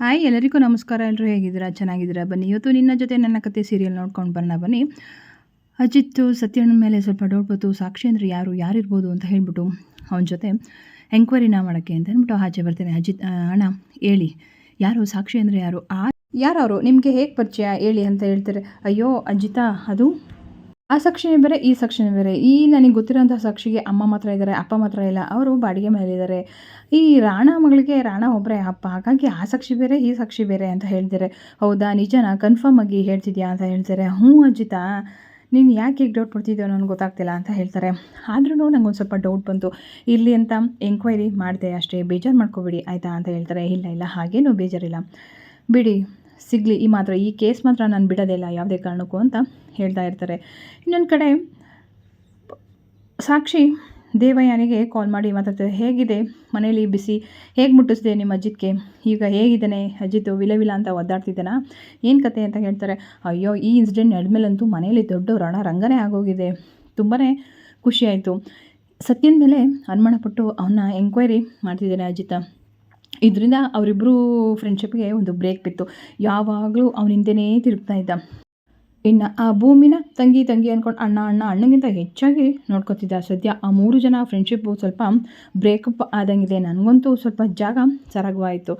Hi, ಎಲ್ಲರಿಗೂ ನಮಸ್ಕಾರ. ಎಲ್ಲರೂ ಹೇಗಿದ್ದೀರಾ? ಚೆನ್ನಾಗಿದ್ದೀರಾ? ಬನ್ನಿ. ಇವತ್ತು ನಿನ್ನ ಜೊತೆ ನನ್ನ ಕತೆ ಸೀರಿಯಲ್ ನೋಡ್ಕೊಂಡು ಬರೋಣ ಬನ್ನಿ. ಅಜಿತ್ ಸತ್ಯಣ್ಣ ಮೇಲೆ ಸ್ವಲ್ಪ ಡೌಟ್ ಬಂತು. ಸಾಕ್ಷಿ ಅಂದರೆ ಯಾರು? ಯಾರಿರ್ಬೋದು ಅಂತ ಹೇಳ್ಬಿಟ್ಟು ಅವನ ಜೊತೆ ಎಂಕ್ವೈರಿನ ಮಾಡೋಕ್ಕೆ ಅಂತ ಅಂದ್ಬಿಟ್ಟು ಆಚೆ ಬರ್ತೇನೆ. ಅಜಿತ್ ಅಣ್ಣ, ಹೇಳಿ. ಯಾರು? ಸಾಕ್ಷಿ ಅಂದರೆ ಯಾರು? ಆ ಯಾರವರು ನಿಮಗೆ ಹೇಗೆ ಪರಿಚಯ? ಹೇಳಿ ಅಂತ ಹೇಳ್ತಾರೆ. ಅಯ್ಯೋ, ಅಜಿತಾ, ಅದು ಆ ಸಾಕ್ಷಿನೇ ಬೇರೆ, ಈ ಸಾಕ್ಷಿನೇ ಬೇರೆ. ಈ ನನಗೆ ಗೊತ್ತಿರೋಂಥ ಸಾಕ್ಷಿಗೆ ಅಮ್ಮ ಮಾತ್ರ ಇದ್ದಾರೆ ಅಪ್ಪ ಮಾತ್ರ ಇಲ್ಲ, ಅವರು ಬಾಡಿಗೆ ಮೇಲಿದ್ದಾರೆ ಈ ರಾಣ ಮಗಳಿಗೆ ರಾಣ ಒಬ್ಬರೇ ಅಪ್ಪ, ಹಾಗಾಗಿ ಆ ಸಾಕ್ಷಿ ಬೇರೆ, ಈ ಸಾಕ್ಷಿ ಬೇರೆ ಅಂತ ಹೇಳ್ತಾರೆ ಹೌದಾ, ನಿಜನಾ? ಕನ್ಫರ್ಮ್ ಆಗಿ ಹೇಳ್ತಿದ್ಯಾ ಅಂತ ಹೇಳ್ತಾರೆ ಹ್ಞೂ ಅಜ್ಜಿತಾ ನೀನು ಯಾಕೆ ಈಗ ಡೌಟ್ ಪಡ್ತಿದ್ಯೋ ನನಗೆ ಗೊತ್ತಾಗ್ತಿಲ್ಲ ಅಂತ ಹೇಳ್ತಾರೆ. ಆದ್ರೂ ನಂಗೊಂದು ಸ್ವಲ್ಪ ಡೌಟ್ ಬಂತು. ಇಲ್ಲಿ ಅಂತ ಎಂಕ್ವೈರಿ ಮಾಡಿದೆ ಅಷ್ಟೇ. ಬೇಜಾರು ಮಾಡ್ಕೋಬೇಡಿ, ಆಯಿತಾ ಅಂತ ಹೇಳ್ತಾರೆ. ಇಲ್ಲ ಇಲ್ಲ, ಹಾಗೇನೂ ಬೇಜಾರಿಲ್ಲ. ಬಿಡಿ ಸಿಗಲಿ, ಈ ಮಾತ್ರ. ಈ ಕೇಸ್ ಮಾತ್ರ ನಾನು ಬಿಡೋದಿಲ್ಲ ಯಾವುದೇ ಕಾರಣಕ್ಕೂ ಅಂತ ಹೇಳ್ತಾ ಇರ್ತಾರೆ. ಇನ್ನೊಂದು ಕಡೆ, ಸಾಕ್ಷಿ ದೇವಯಾನಿಗೆ ಕಾಲ್ ಮಾಡಿ ಮಾತಾಡ್ತಾರೆ, ಹೇಗಿದೆ? ಮನೇಲಿ ಬಿಸಿ, ಹೇಗೆ ಮುಟ್ಟಿಸಿದೆ ನಿಮ್ಮ ಅಜಿತ್ಗೆ? ಈಗ ಹೇಗಿದ್ದಾನೆ? ಅಜಿತ್ ವಿಲ ವಿಲ ಅಂತ ಒದ್ದಾಡ್ತಿದ್ದಾನಾ? ಏನು ಕತೆ ಅಂತ ಹೇಳ್ತಾರೆ, ಅಯ್ಯೋ, ಈ ಇನ್ಸಿಡೆಂಟ್ ನಡೆದ್ಮೇಲಂತೂ ಮನೇಲಿ ದೊಡ್ಡ ರಣ ರಂಗನೇ ಆಗೋಗಿದೆ. ತುಂಬಾ ಖುಷಿಯಾಯಿತು ಸತ್ಯನ ಮೇಲೆ ಅನುಮಾನಪಟ್ಟು ಅವನ್ನ ಎಂಕ್ವೈರಿ ಮಾಡ್ತಿದ್ದಾನೆ ಅಜಿತ. ಇದರಿಂದ ಅವರಿಬ್ಬರು ಫ್ರೆಂಡ್ಶಿಪ್ಗೆ ಒಂದು ಬ್ರೇಕ್ ಬಿತ್ತು. ಯಾವಾಗಲೂ ಅವನ ಹಿಂದೆನೇ ತಿರುಗ್ತಾ ಇದ್ದ. ಇನ್ನು ಆ ಭೂಮಿನ ತಂಗಿ ತಂಗಿ ಅಂದ್ಕೊಂಡು ಅಣ್ಣ ಅಣ್ಣ ಅಣ್ಣಗಿಂತ ಹೆಚ್ಚಾಗಿ ನೋಡ್ಕೊತಿದ್ದ ಸದ್ಯ. ಆ ಮೂರು ಜನ ಫ್ರೆಂಡ್ಶಿಪ್ಪು ಸ್ವಲ್ಪ ಬ್ರೇಕಪ್ ಆದಂಗಿದೆ. ನನಗಂತೂ ಸ್ವಲ್ಪ ಜಾಗ ಸರಾಗವಾಯಿತು.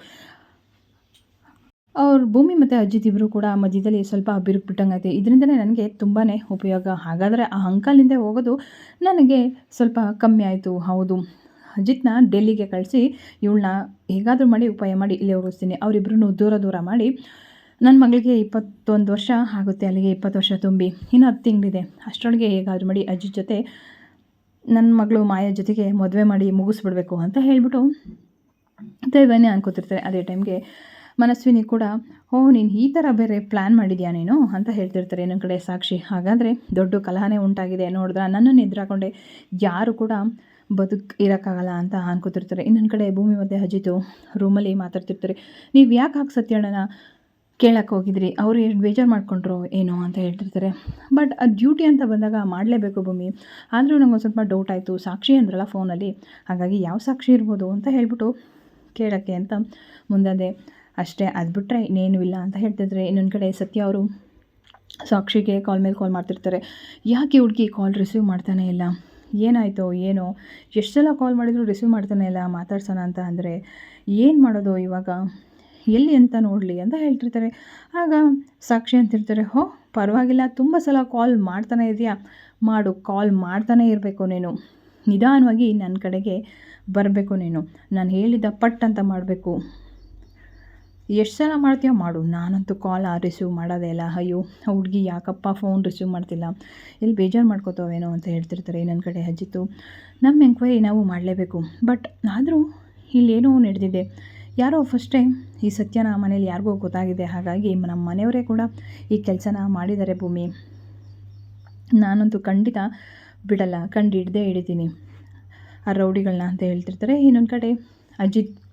ಅವ್ರ ಭೂಮಿ ಮತ್ತು ಅಜ್ಜಿದಿಬ್ಬರು ಕೂಡ ಮಧ್ಯದಲ್ಲಿ ಸ್ವಲ್ಪ ಬಿರುಕು ಬಿಟ್ಟಂಗೈತೆ ಇದರಿಂದನೇ ನನಗೆ ತುಂಬಾ ಉಪಯೋಗ. ಹಾಗಾದರೆ ಆ ಅಂಕಲಿಂದ ಹೋಗೋದು ನನಗೆ ಸ್ವಲ್ಪ ಕಮ್ಮಿ ಆಯಿತು. ಹೌದು. ಅಜಿತ್ನ ಡೆಲ್ಲಿಗೆ ಕಳಿಸಿ ಇವಳನ್ನ ಹೇಗಾದರೂ ಮಾಡಿ ಉಪಾಯ ಮಾಡಿ ಇಲ್ಲಿ ಹೋಗಿಸ್ತೀನಿ ಅವರಿಬ್ಬರನ್ನು ದೂರ ದೂರ ಮಾಡಿ ನನ್ನ ಮಗಳಿಗೆ ಇಪ್ಪತ್ತೊಂದು ವರ್ಷ ಆಗುತ್ತೆ, ಅಲ್ಲಿಗೆ ಇಪ್ಪತ್ತು ವರ್ಷ ತುಂಬಿ. ಇನ್ನು ಹತ್ತು ತಿಂಗಳಿದೆ. ಅಷ್ಟರೊಳಗೆ ಹೇಗಾದರೂ ಮಾಡಿ ಅಜ್ಜಿ ಜೊತೆ ನನ್ನ ಮಗಳು ಮಾಯ ಜೊತೆಗೆ ಮದುವೆ ಮಾಡಿ ಮುಗಿಸ್ಬಿಡ್ಬೇಕು ಅಂತ ಹೇಳಿಬಿಟ್ಟು ದೇವನೇ ಅನ್ಕೋತಿರ್ತಾರೆ. ಅದೇ ಟೈಮ್ಗೆ ಮನಸ್ವಿನಿ ಕೂಡ, ಓ, ನೀನು ಈ ಥರ ಬೇರೆ ಪ್ಲ್ಯಾನ್ ಮಾಡಿದ್ಯಾ ನೀನು? ಅಂತ ಹೇಳ್ತಿರ್ತಾರೆ ನನ್ನ ಕಡೆ ಸಾಕ್ಷಿ. ಹಾಗಾದರೆ ದೊಡ್ಡ ಕಲಹನೇ ಉಂಟಾಗಿದೆ. ನೋಡಿದ್ರೆ ನನ್ನನ್ನು ಎದುರಾಕೊಂಡೆ ಯಾರು ಕೂಡ ಬದುಕು ಇರೋಕ್ಕಾಗಲ್ಲ ಅಂತ ಅನ್ಕೋತಿರ್ತಾರೆ. ಇನ್ನೊಂದು ಕಡೆ ಭೂಮಿ ಮತ್ತೆ ಅಜಿತು ರೂಮಲ್ಲಿ ಮಾತಾಡ್ತಿರ್ತಾರೆ. ನೀವು ಯಾಕೆ ಹಾಕಿ ಸತ್ಯಣ್ಣನ ಕೇಳಕ್ಕೆ ಹೋಗಿದ್ರಿ? ಅವರು ಎಷ್ಟು ಬೇಜಾರು ಮಾಡ್ಕೊಂಡ್ರು ಏನೋ ಅಂತ ಹೇಳ್ತಿರ್ತಾರೆ. ಬಟ್ ಅದು ಡ್ಯೂಟಿ ಅಂತ ಬಂದಾಗ ಮಾಡಲೇಬೇಕು ಭೂಮಿ. ಆದರೂ ನಂಗೆ ಒಂದು ಸ್ವಲ್ಪ ಡೌಟ್ ಆಯಿತು. ಸಾಕ್ಷಿ ಅಂದ್ರಲ್ಲ ಫೋನಲ್ಲಿ ಹಾಗಾಗಿ ಯಾವ ಸಾಕ್ಷಿ ಇರ್ಬೋದು ಅಂತ ಹೇಳ್ಬಿಟ್ಟು ಕೇಳೋಕ್ಕೆ ಅಂತ ಮುಂದೆ ಅಷ್ಟೇ, ಅದು ಬಿಟ್ಟರೆ ಇನ್ನೇನು ಇಲ್ಲ ಅಂತ ಹೇಳ್ತಿದ್ರೆ ಇನ್ನೊಂದು ಕಡೆ ಸತ್ಯ ಅವರು ಸಾಕ್ಷಿಗೆ ಕಾಲ್ ಮೇಲೆ ಕಾಲ್ ಮಾಡ್ತಿರ್ತಾರೆ. ಯಾಕೆ ಹುಡುಗಿ ಕಾಲ್ ರಿಸೀವ್ ಮಾಡ್ತಾನೆ ಇಲ್ಲ? ಏನಾಯಿತೋ ಏನೋ, ಎಷ್ಟು ಸಲ ಕಾಲ್ ಮಾಡಿದ್ರು ರಿಸೀವ್ ಮಾಡ್ತಾನೆ ಇಲ್ಲ, ಮಾತಾಡ್ಸೋಣ ಅಂತ ಅಂದರೆ ಏನು ಮಾಡೋದು ಇವಾಗ? ಎಲ್ಲಿ ಅಂತ ನೋಡಲಿ ಅಂತ ಹೇಳ್ತಿರ್ತಾರೆ. ಆಗ ಸಾಕ್ಷಿ ಅಂತಿರ್ತಾರೆ ಹೋ, ಪರವಾಗಿಲ್ಲ, ತುಂಬ ಸಲ ಕಾಲ್ ಮಾಡ್ತಾನೆ ಇದೆಯಾ? ಮಾಡು ಕಾಲ್ ಮಾಡ್ತಾನೆ ಇರಬೇಕು ನೀನು. ನಿಧಾನವಾಗಿ ನನ್ನ ಕಡೆಗೆ ಬರಬೇಕು ನೀನು. ನಾನು ಹೇಳಿದ ಪಟ್ ಅಂತ ಮಾಡಬೇಕು. ಎಷ್ಟು ಸಲ ಮಾಡ್ತೀಯೋ ಮಾಡು. ನಾನಂತೂ ಕಾಲ್ ರಿಸೀವ್ ಮಾಡೋದೇ ಇಲ್ಲ. ಅಯ್ಯೋ, ಆ ಹುಡುಗಿ ಯಾಕಪ್ಪ ಫೋನ್ ರಿಸೀವ್ ಮಾಡ್ತಿಲ್ಲ? ಎಲ್ಲಿ ಬೇಜಾರು ಮಾಡ್ಕೋತಾವೇನೋ ಅಂತ ಹೇಳ್ತಿರ್ತಾರೆ ನನ್ನ ಕಡೆ ಅಜ್ಜಿತು ನಮ್ಮ ಎಂಕ್ವೈರಿ ನಾವು ಮಾಡಲೇಬೇಕು. ಬಟ್ ಆದರೂ ಇಲ್ಲೇನೋ ನಡೆದಿದೆ. ಯಾರೋ ಫಸ್ಟ್ ಟೈಮ್ ಈ ಸತ್ಯನ ಮನೇಲಿ ಯಾರಿಗೋ ಗೊತ್ತಾಗಿದೆ. ಹಾಗಾಗಿ ನಮ್ಮ ಮನೆಯವರೇ ಕೂಡ ಈ ಕೆಲಸನ ಮಾಡಿದ್ದಾರೆ ಭೂಮಿ. ನಾನಂತೂ ಖಂಡಿತ ಬಿಡಲ್ಲ. ಕಂಡು ಹಿಡ್ದೇ ಹಿಡಿತೀನಿ ಆ ರೌಡಿಗಳನ್ನ ಅಂತ ಹೇಳ್ತಿರ್ತಾರೆ. ಇನ್ನೊಂದು ಕಡೆ ಅಜಿತ್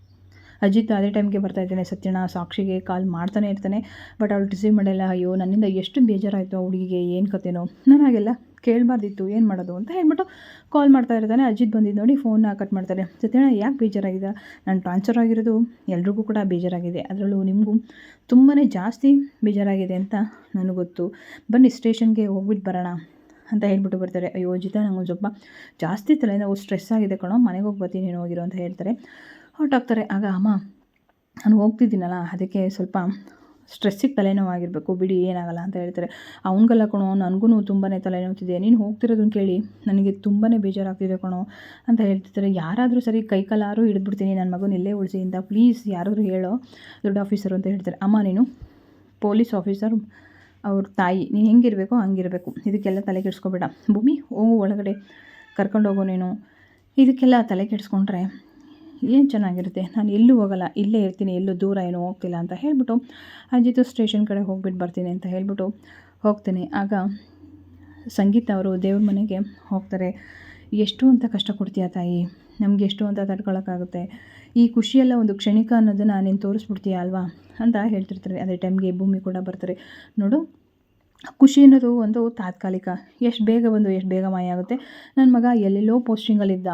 ಅಜಿತ್ ಅದೇ ಟೈಮ್ಗೆ ಬರ್ತಾ ಇದ್ದಾನೆ, ಸತ್ಯಣ್ಣ ಸಾಕ್ಷಿಗೆ ಕಾಲ್ ಮಾಡ್ತಾನೆ ಇರ್ತಾನೆ ಬಟ್ ಅವಳು ರಿಸೀವ್ ಮಾಡಲ್ಲ ಅಯ್ಯೋ, ನನ್ನಿಂದ ಎಷ್ಟು ಬೇಜಾರಾಯಿತು ಹುಡುಗಿಗೆ, ಏನು ಕತೆನೋ. ನಾನು ಹಾಗೆಲ್ಲ ಕೇಳಬಾರ್ದಿತ್ತು, ಏನು ಮಾಡೋದು ಅಂತ ಹೇಳ್ಬಿಟ್ಟು ಕಾಲ್ ಮಾಡ್ತಾ ಇರ್ತಾನೆ, ಅಜಿತ್ ಬಂದಿದ್ದು ನೋಡಿ ಫೋನ್ನ ಕಟ್ ಮಾಡ್ತಾರೆ ಸತ್ಯಣ್ಣ, ಯಾಕೆ ಬೇಜಾರಾಗಿದೆ ನಾನು ಟ್ರಾನ್ಸ್ಫರ್ ಆಗಿರೋದು ಎಲ್ರಿಗೂ ಕೂಡ ಬೇಜಾರಾಗಿದೆ, ಅದರಲ್ಲೂ ನಿಮಗೂ ತುಂಬಾ ಜಾಸ್ತಿ ಬೇಜಾರಾಗಿದೆ ಅಂತ ನನಗೆ ಗೊತ್ತು. ಬನ್ನಿ ಸ್ಟೇಷನ್ಗೆ ಹೋಗ್ಬಿಟ್ಟು ಬರೋಣ ಅಂತ ಹೇಳ್ಬಿಟ್ಟು ಬರ್ತಾರೆ. ಅಯ್ಯೋ ಜಿತ ನಂಗೊಂದು ಸ್ವಲ್ಪ ಜಾಸ್ತಿ ತಲೆನೋವು ಸ್ಟ್ರೆಸ್ ಆಗಿದೆ ಕಣೋ, ಮನೆಗೆ ಹೋಗಿ ಬರ್ತೀನಿ ಏನು ಹೋಗಿರೋ ಅಂತ ಹೇಳ್ತಾರೆ. ಹೊರಟೋಗ್ತಾರೆ. ಆಗ ಅಮ್ಮ, ನಾನು ಹೋಗ್ತಿದ್ದೀನಲ್ಲ, ಅದಕ್ಕೆ ಸ್ವಲ್ಪ ಸ್ಟ್ರೆಸ್ಸಿಗೆ ತಲೆನೋವಾಗಿರಬೇಕು. ಬಿಡಿ, ಏನಾಗಲ್ಲ ಅಂತ ಹೇಳ್ತಾರೆ. ಅವನಿಗೆಲ್ಲ ಕಣೋ ನನಗೂ ತುಂಬಾ ತಲೆನೋವ್ತಿದೆ. ನೀನು ಹೋಗ್ತಿರೋದನ್ನು ಕೇಳಿ, ನನಗೆ ತುಂಬಾ ಬೇಜಾರಾಗ್ತಿದೆ ಕಣೋ ಅಂತ ಹೇಳ್ತಿರ್ತಾರೆ. ಯಾರಾದರೂ ಸರಿ ಕೈ ಕಾಲಾರು ಹಿಡಿದ್ಬಿಡ್ತೀನಿ ನನ್ನ ಮಗನ ಇಲ್ಲೇ ಉಳಿಸಿ ಅಂತ ಪ್ಲೀಸ್ ಯಾರಾದರೂ ಹೇಳೋ ದೊಡ್ಡ ಆಫೀಸರು ಅಂತ ಹೇಳ್ತಾರೆ. ಅಮ್ಮ, ನೀನು ಪೊಲೀಸ್ ಆಫೀಸರ್, ಅವ್ರ ತಾಯಿ, ನೀನು ಹೆಂಗಿರಬೇಕೋ ಹಂಗಿರಬೇಕು. ಇದಕ್ಕೆಲ್ಲ ತಲೆ ಕೆಡಿಸ್ಕೊಬೇಡ. ಭೂಮಿ ಹೋಗು ಒಳಗಡೆ ಕರ್ಕೊಂಡು ಹೋಗೋ ನೀನು. ಇದಕ್ಕೆಲ್ಲ ತಲೆ ಕೆಡಿಸ್ಕೊಂಡ್ರೆ ಏನು ಚೆನ್ನಾಗಿರುತ್ತೆ? ನಾನು ಎಲ್ಲೂ ಹೋಗಲ್ಲ. ಇಲ್ಲೇ ಇರ್ತೀನಿ. ಎಲ್ಲೂ ದೂರ ಏನೂ ಹೋಗ್ತಿಲ್ಲ ಅಂತ ಹೇಳಿಬಿಟ್ಟು ಅಜಿತು ಸ್ಟೇಷನ್ ಕಡೆ ಹೋಗ್ಬಿಟ್ಟು ಬರ್ತೀನಿ ಅಂತ ಹೇಳ್ಬಿಟ್ಟು ಹೋಗ್ತೀನಿ. ಆಗ ಸಂಗೀತ ಅವರು ದೇವ್ರ ಮನೆಗೆ ಹೋಗ್ತಾರೆ. ಎಷ್ಟು ಅಂತ ಕಷ್ಟ ಕೊಡ್ತೀಯ ತಾಯಿ? ನಮಗೆ ಎಷ್ಟು ಅಂತ ತಡ್ಕೊಳಕ್ಕಾಗುತ್ತೆ? ಈ ಖುಷಿಯೆಲ್ಲ ಒಂದು ಕ್ಷಣಿಕ ಅನ್ನೋದನ್ನು ನೀನು ತೋರಿಸ್ಬಿಡ್ತೀಯ ಅಲ್ವಾ? ಅಂತ ಹೇಳ್ತಿರ್ತಾರೆ. ಅದೇ ಟೈಮ್ಗೆ ಭೂಮಿ ಕೂಡ ಬರ್ತಾರೆ. ನೋಡು, ಖುಷಿ ಅನ್ನೋದು ಒಂದು ತಾತ್ಕಾಲಿಕ. ಎಷ್ಟು ಬೇಗ ಬಂದು ಎಷ್ಟು ಬೇಗ ಮಾಯ ಆಗುತ್ತೆ. ನನ್ನ ಮಗ ಎಲ್ಲೆಲ್ಲೋ ಪೋಸ್ಟಿಂಗಲ್ಲಿದ್ದ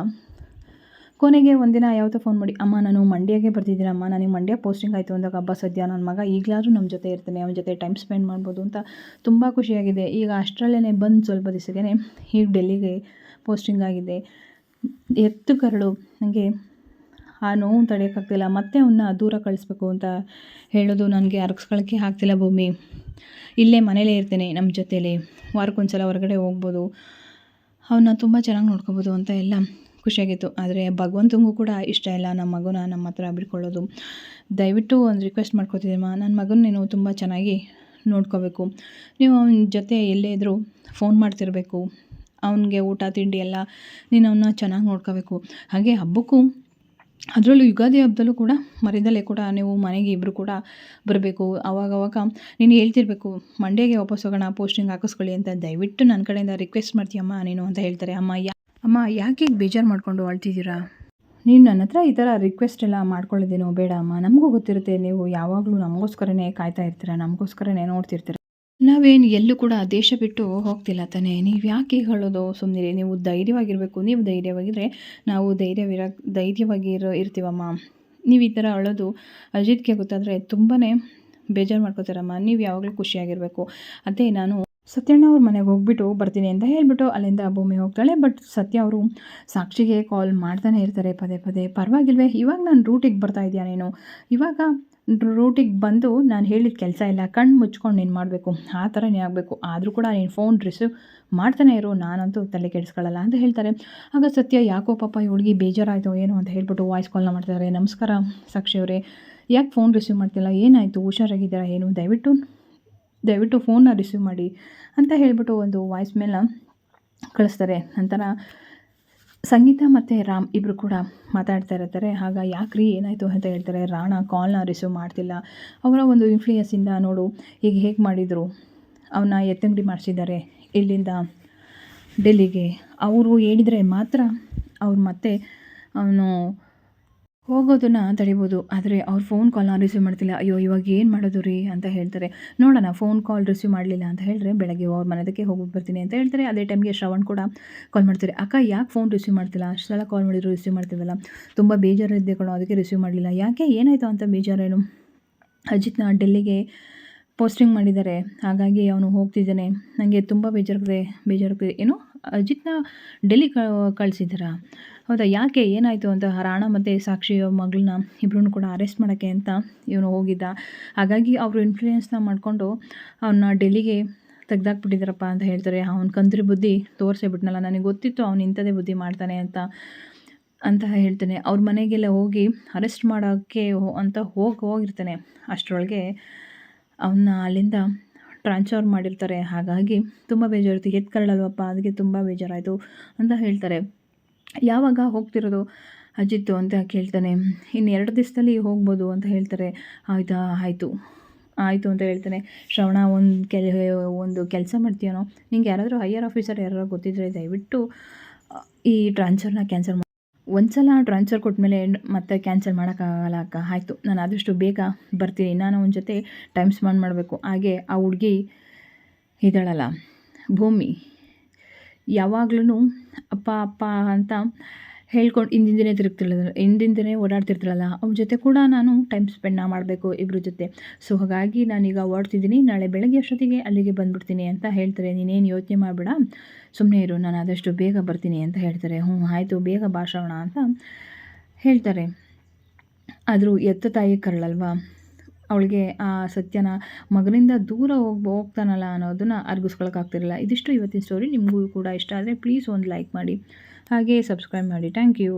ಕೊನೆಗೆ ಒಂದಿನ ಯಾವತ್ತೋ ಫೋನ್ ಮಾಡಿ, ಅಮ್ಮ, ನಾನು ಮಂಡ್ಯಗೆ ಬರ್ತಿದ್ದೀನಿ ಅಮ್ಮ, ನನಗೆ ಮಂಡ್ಯ ಪೋಸ್ಟಿಂಗ್ ಆಯಿತು ಅಂದಾಗ ಹಬ್ಬ ಸದ್ಯ ನನ್ನ ಮಗ ಈಗಲಾದರೂ ನಮ್ಮ ಜೊತೆ ಇರ್ತಾನೆ, ಅವನ ಜೊತೆ ಟೈಮ್ ಸ್ಪೆಂಡ್ ಮಾಡ್ಬೋದು ಅಂತ ತುಂಬ ಖುಷಿಯಾಗಿದೆ. ಈಗ ಅಷ್ಟರಲ್ಲೇ ಬಂದು ಸ್ವಲ್ಪ ದಿವಸಕ್ಕೆ ಈಗ ಡೆಲ್ಲಿಗೆ ಪೋಸ್ಟಿಂಗ್ ಆಗಿದೆ. ಎತ್ತು ಕರಳು ನನಗೆ ಆ ನೋವು ತಡೆಯೋಕ್ಕಾಗ್ತಿಲ್ಲ ಮತ್ತೆ ಅವನ್ನ ದೂರ ಕಳಿಸ್ಬೇಕು ಅಂತ ಹೇಳೋದು ನನಗೆ ಅರಗಿಸ್ಕೊಳ್ಳೋಕ್ಕೆ ಆಗ್ತಿಲ್ಲ ಭೂಮಿ. ಇಲ್ಲೇ ಮನೇಲೇ ಇರ್ತೇನೆ ನಮ್ಮ ಜೊತೇಲಿ. ವಾರಕ್ಕೊಂದ್ಸಲ ಹೊರಗಡೆ ಹೋಗ್ಬೋದು. ಅವನ್ನ ತುಂಬ ಚೆನ್ನಾಗಿ ನೋಡ್ಕೋಬೋದು ಅಂತ ಎಲ್ಲ ಖುಷಿಯಾಗಿತ್ತು. ಆದರೆ ಭಗವಂತಂಗೂ ಕೂಡ ಇಷ್ಟ ಇಲ್ಲ. ನಮ್ಮ ಮಗುನ ನಮ್ಮ ಹತ್ರ ಬಿಡ್ಕೊಳ್ಳೋದು. ದಯವಿಟ್ಟು ಒಂದು ರಿಕ್ವೆಸ್ಟ್ ಮಾಡ್ಕೊತಿದ್ದೀಮ್ಮ ನನ್ನ ಮಗನ ನೀನು ತುಂಬ ಚೆನ್ನಾಗಿ ನೋಡ್ಕೋಬೇಕು. ನೀವು ಅವನ ಜೊತೆ ಎಲ್ಲೇ ಇದ್ದರೂ ಫೋನ್ ಮಾಡ್ತಿರಬೇಕು. ಅವನಿಗೆ ಊಟ, ತಿಂಡಿ ಎಲ್ಲ ನೀನು ಅವನ್ನ ಚೆನ್ನಾಗಿ ನೋಡ್ಕೋಬೇಕು. ಹಾಗೆ ಹಬ್ಬಕ್ಕೂ ಅದರಲ್ಲೂ ಯುಗಾದಿ ಹಬ್ಬದಲ್ಲೂ ಕೂಡ ಮರದಲ್ಲೇ ಕೂಡ ನೀವು ಮನೆಗೆ ಇಬ್ಬರು ಕೂಡ ಬರಬೇಕು. ಅವಾಗವಾಗ ನೀನು ಹೇಳ್ತಿರ್ಬೇಕು, ಮಂಡ್ಯಗೆ ವಾಪಸ್ ಹೋಗೋಣ ಪೋಸ್ಟಿಂಗ್ ಹಾಕಿಸ್ಕೊಳ್ಳಿ ಅಂತ. ದಯವಿಟ್ಟು ನನ್ನ ಕಡೆಯಿಂದ ರಿಕ್ವೆಸ್ಟ್ ಮಾಡ್ತೀಯಮ್ಮ, ನೀನು ಅಂತ ಹೇಳ್ತಾರೆ. ಅಮ್ಮ ಯಾ ಅಮ್ಮ, ಯಾಕೆ ಬೇಜಾರು ಮಾಡಿಕೊಂಡು ಅಳ್ತಿದ್ದೀರಾ? ನೀವು ನನ್ನ ಹತ್ರ ಈ ಥರ ರಿಕ್ವೆಸ್ಟ್ ಎಲ್ಲ ಮಾಡ್ಕೊಳ್ಳೋದೇನೋ ಬೇಡ ಅಮ್ಮ. ನಮಗೂ ಗೊತ್ತಿರುತ್ತೆ ನೀವು ಯಾವಾಗಲೂ ನಮಗೋಸ್ಕರನೇ ಕಾಯ್ತಾ ಇರ್ತೀರ, ನಮಗೋಸ್ಕರನೇ ನೋಡ್ತಿರ್ತೀರ. ನಾವೇನು ಎಲ್ಲೂ ಕೂಡ ದೇಶ ಬಿಟ್ಟು ಹೋಗ್ತಿಲ್ಲ ತಾನೇ. ನೀವು ಯಾಕೆ ಹೀಗೆ ಹೇಳೋದು? ಸುಮ್ಮನೆ ನೀವು ಧೈರ್ಯವಾಗಿರಬೇಕು. ನೀವು ಧೈರ್ಯವಾಗಿದ್ದರೆ ನಾವು ಧೈರ್ಯವಿರ, ಧೈರ್ಯವಾಗಿ ಇರೋ, ಇರ್ತೀವಮ್ಮ. ನೀವು ಈ ಥರ ಅಳೋದು ಅಜಿತ್ಗೆ ಗೊತ್ತಾದರೆ ತುಂಬಾ ಬೇಜಾರು ಮಾಡ್ಕೋತಾರಮ್ಮ. ನೀವು ಯಾವಾಗಲೂ ಖುಷಿಯಾಗಿರಬೇಕು. ಅದೇ ನಾನು ಸತ್ಯಣ್ಣ ಅವ್ರ ಮನೆಗೆ ಹೋಗ್ಬಿಟ್ಟು ಬರ್ತೀನಿ ಅಂತ ಹೇಳಿಬಿಟ್ಟು ಅಲ್ಲಿಂದ ಭೂಮಿ ಹೋಗ್ತಾಳೆ. ಬಟ್ ಸತ್ಯ ಅವರು ಸಾಕ್ಷಿಗೆ ಕಾಲ್ ಮಾಡ್ತಾನೆ ಇರ್ತಾರೆ ಪದೇ ಪದೇ. ಪರವಾಗಿಲ್ವೇ, ಇವಾಗ ನಾನು ರೂಟಿಗೆ ಬರ್ತಾ ಇದೆಯಾ ನೀನು? ಇವಾಗ ರೂಟಿಗೆ ಬಂದು ನಾನು ಹೇಳಿದ ಕೆಲಸ ಇಲ್ಲ ಕಣ್ಣು ಮುಚ್ಕೊಂಡು ನೀನು ಮಾಡಬೇಕು. ಆ ಥರನೇ ಆಗಬೇಕು. ಆದರೂ ಕೂಡ ನೀನು ಫೋನ್ ರಿಸೀವ್ ಮಾಡ್ತಾನೆ ಇರು. ನಾನಂತೂ ತಲೆ ಕೆಡಿಸ್ಕೊಳ್ಳಲ್ಲ ಅಂತ ಹೇಳ್ತಾರೆ. ಆಗ ಸತ್ಯ, ಯಾಕೋ ಪಾಪ ಹುಡುಗಿ ಬೇಜಾರಾಯಿತು ಏನು ಅಂತ ಹೇಳ್ಬಿಟ್ಟು ವಾಯ್ಸ್ ಕಾಲ್ನ ಮಾಡ್ತಾರೆ ನಮಸ್ಕಾರ ಸಾಕ್ಷಿ ಅವರೇ. ಯಾಕೆ ಫೋನ್ ರಿಸೀವ್ ಮಾಡ್ತಿಲ್ಲ? ಏನಾಯಿತು? ಹುಷಾರಾಗಿದ್ದೀರಾ ಏನು? ದಯವಿಟ್ಟು ದಯವಿಟ್ಟು ಫೋನ್ನ ರಿಸೀವ್ ಮಾಡಿ ಅಂತ ಹೇಳಿಬಿಟ್ಟು ಒಂದು ವಾಯ್ಸ್ ಮೇಲ್ನ ಕಳಿಸ್ತಾರೆ. ನಂತರ ಸಂಗೀತ ಮತ್ತು ರಾಮ್ ಇಬ್ಬರು ಕೂಡ ಮಾತಾಡ್ತಾ ಇರ್ತಾರೆ. ಆಗ ಯಾಕ್ರಿ ಏನಾಯಿತು ಅಂತ ಹೇಳ್ತಾರೆ. ರಾಣ ಕಾಲ್ನ ರಿಸೀವ್ ಮಾಡ್ತಿಲ್ಲ. ಅವರ ಒಂದು ಇನ್ಫ್ಲೂಯೆನ್ಸಿಂದ ನೋಡು ಈಗ ಹೇಗೆ ಮಾಡಿದರು? ಅವನ್ನ ಎತ್ತಂಗಡಿ ಮಾಡಿಸಿದ್ದಾರೆ. ಇಲ್ಲಿಂದ ಡೆಲ್ಲಿಗೆ. ಅವರು ಹೇಳಿದರೆ ಮಾತ್ರ ಅವ್ರು ಮತ್ತೆ ಅವನು ಹೋಗೋದನ್ನು ತಡಿಬೋದು, ಆದರೆ ಅವ್ರು ಫೋನ್ ಕಾಲ್ನ ರಿಸೀವ್ ಮಾಡ್ತಿಲ್ಲ. ಅಯ್ಯೋ, ಇವಾಗ ಏನು ಮಾಡೋದು ರೀ ಅಂತ ಹೇಳ್ತಾರೆ. ನೋಡೋಣ ಫೋನ್ ಕಾಲ್ ರಿಸೀವ್ ಮಾಡಲಿಲ್ಲ ಅಂತ ಹೇಳಿದ್ರೆ ಬೆಳಗ್ಗೆ ಅವ್ರ ಮನೆದಕ್ಕೆ ಹೋಗಿ ಬರ್ತೀನಿ ಅಂತ ಹೇಳ್ತಾರೆ. ಅದೇ ಟೈಮ್ಗೆ ಶ್ರವಣ್ ಕೂಡ ಕಾಲ್ ಮಾಡ್ತಾರೆ. ಅಕ್ಕ, ಯಾಕೆ ಫೋನ್ ರಿಸೀವ್ ಮಾಡ್ತಿಲ್ಲ? ಅಷ್ಟು ಸಲ ಕಾಲ್ ಮಾಡಿದ್ರು ರಿಸೀವ್ ಮಾಡ್ತೀವಲ್ಲ. ತುಂಬ ಬೇಜಾರಿದ್ದೆ ಕಣೋ, ಅದಕ್ಕೆ ರಿಸೀವ್ ಮಾಡಲಿಲ್ಲ. ಯಾಕೆ? ಏನಾಯಿತು ಅಂತ ಬೇಜಾರೇನು? ಅಜಿತ್ನ ಡೆಲ್ಲಿಗೆ ಪೋಸ್ಟಿಂಗ್ ಮಾಡಿದ್ದಾರೆ. ಹಾಗಾಗಿ ಅವನು ಹೋಗ್ತಿದ್ದಾನೆ. ನನಗೆ ತುಂಬ ಬೇಜಾರಾಗಿದೆ ಬೇಜಾರಾಗ್ತಿದೆ. ಏನು? ಅಜಿತ್ನ ಡೆಲ್ಲಿ ಕಳಿಸಿದ್ದಾರಾ? ಹೌದಾ? ಯಾಕೆ ಏನಾಯಿತು ಅಂತ ರಾಣ ಮತ್ತು ಸಾಕ್ಷಿ ಮಗಳನ್ನ ಇಬ್ಬರನ್ನು ಕೂಡ ಅರೆಸ್ಟ್ ಮಾಡೋಕ್ಕೆ ಅಂತ ಇವನು ಹೋಗಿದ್ದ. ಹಾಗಾಗಿ ಅವರು ಇನ್ಫ್ಲೂಯೆನ್ಸ್ನ ಮಾಡಿಕೊಂಡು ಅವನ್ನ ಡೆಲ್ಲಿಗೆ ತೆಗ್ದಾಕ್ಬಿಟ್ಟಿದ್ದಾರಪ್ಪ ಅಂತ ಹೇಳ್ತಾರೆ. ಅವನ ಕಂತ್ರಿ ಬುದ್ಧಿ ತೋರಿಸೇ ಬಿಟ್ನಲ್ಲ. ನನಗೆ ಗೊತ್ತಿತ್ತು ಅವ್ನು ಇಂಥದೇ ಬುದ್ಧಿ ಮಾಡ್ತಾನೆ ಅಂತ ಅಂತ ಹೇಳ್ತಾನೆ. ಅವ್ರ ಮನೆಗೆಲ್ಲ ಹೋಗಿ ಅರೆಸ್ಟ್ ಮಾಡೋಕ್ಕೆ ಅಂತ ಹೋಗಿ, ಹೋಗಿರ್ತಾನೆ. ಅಷ್ಟರೊಳಗೆ ಅವನ್ನ ಅಲ್ಲಿಂದ ಟ್ರಾನ್ಸ್ಫರ್ ಮಾಡಿರ್ತಾರೆ. ಹಾಗಾಗಿ ತುಂಬ ಬೇಜಾರಿತ್ತು ಎತ್ಕರಳಲ್ವಪ್ಪ? ಅದಕ್ಕೆ ತುಂಬ ಬೇಜಾರಾಯಿತು ಅಂತ ಹೇಳ್ತಾರೆ. ಯಾವಾಗ ಹೋಗ್ತಿರೋದು ಅಜಿತ್ತು ಅಂತ ಕೇಳ್ತಾನೆ. ಇನ್ನು ಎರಡು ದಿವಸದಲ್ಲಿ ಹೋಗ್ಬೋದು ಅಂತ ಹೇಳ್ತಾರೆ. ಆಯಿತಾ, ಆಯಿತು ಆಯಿತು ಅಂತ ಹೇಳ್ತಾನೆ. ಶ್ರವಣ, ಒಂದು ಕೆಲ, ಒಂದು ಕೆಲಸ ಮಾಡ್ತೀಯನೋ? ನಿಂಗೆ ಯಾರಾದರೂ ಹೈಯರ್ ಆಫೀಸರ್ ಯಾರು ಗೊತ್ತಿದ್ರೆ ದಯವಿಟ್ಟು, ಈ ಟ್ರಾನ್ಸ್ಫರ್ನ ಕ್ಯಾನ್ಸಲ್ ಮಾಡಿ ಒಂದು ಸಲ ಟ್ರಾನ್ಸ್ಫರ್ ಕೊಟ್ಟಮೇಲೆ ಮತ್ತೆ ಕ್ಯಾನ್ಸಲ್ ಮಾಡೋಕ್ಕಾಗಲ್ಲ ಅಕ್ಕ. ಆಯಿತು, ನಾನು ಆದಷ್ಟು ಬೇಗ ಬರ್ತೀನಿ. ನಾನು ಒಂದು ಜೊತೆ ಟೈಮ್ ಸ್ಪೆಂಡ್ ಮಾಡಬೇಕು. ಹಾಗೆ ಆ ಹುಡುಗಿ ಇದ್ದಾಳಲ್ಲ. ಭೂಮಿ. ಯಾವಾಗ್ಲೂ ಅಪ್ಪ ಅಪ್ಪ ಅಂತ ಹೇಳ್ಕೊಂಡು ಹಿಂದಿಂದನೇ ತಿರುಗ್ತಿರ್ಲಿಲ್ಲ. ಹಿಂದಿಂದನೇ ಓಡಾಡ್ತಿರ್ತಿರಲ್ಲ, ಅವ್ರ ಜೊತೆ ಕೂಡ ನಾನು ಟೈಮ್ ಸ್ಪೆಂಡ್ ಮಾಡಬೇಕು ಇಬ್ಬರ ಜೊತೆ. ಸೊ ಹಾಗಾಗಿ ನಾನೀಗ ಓಡ್ತಿದ್ದೀನಿ. ನಾಳೆ ಬೆಳಗ್ಗೆ ಅಷ್ಟೊತ್ತಿಗೆ ಅಲ್ಲಿಗೆ ಬಂದುಬಿಡ್ತೀನಿ ಅಂತ ಹೇಳ್ತಾರೆ. ನೀನೇನು ಯೋಚನೆ ಮಾಡಬೇಡ. ಸುಮ್ಮನೆ ಇರು, ನಾನು ಆದಷ್ಟು ಬೇಗ ಬರ್ತೀನಿ ಅಂತ ಹೇಳ್ತಾರೆ. ಹ್ಞೂ, ಆಯಿತು, ಬೇಗ ಭಾಷಣ ಅಂತ ಹೇಳ್ತಾರೆ. ಆದರೂ ಎತ್ತ ತಾಯಿ ಕರಳಲ್ವಾ? ಅವಳಿಗೆ ಆ ಸತ್ಯನ ಮಗನಿಂದ ದೂರ ಹೋಗಿ, ಹೋಗ್ತಾನಲ್ಲ ಅನ್ನೋದನ್ನು ಅರ್ಗಿಸ್ಕೊಳಕ್ಕಾಗ್ತಿರಲ್ಲ ಇದಿಷ್ಟು ಇವತ್ತಿನ ಸ್ಟೋರಿ ನಿಮಗೂ ಕೂಡ ಇಷ್ಟ ಆದರೆ ಪ್ಲೀಸ್ ಒಂದು ಲೈಕ್ ಮಾಡಿ. ಹಾಗೆ ಸಬ್ಸ್ಕ್ರೈಬ್ ಮಾಡಿ. Thank you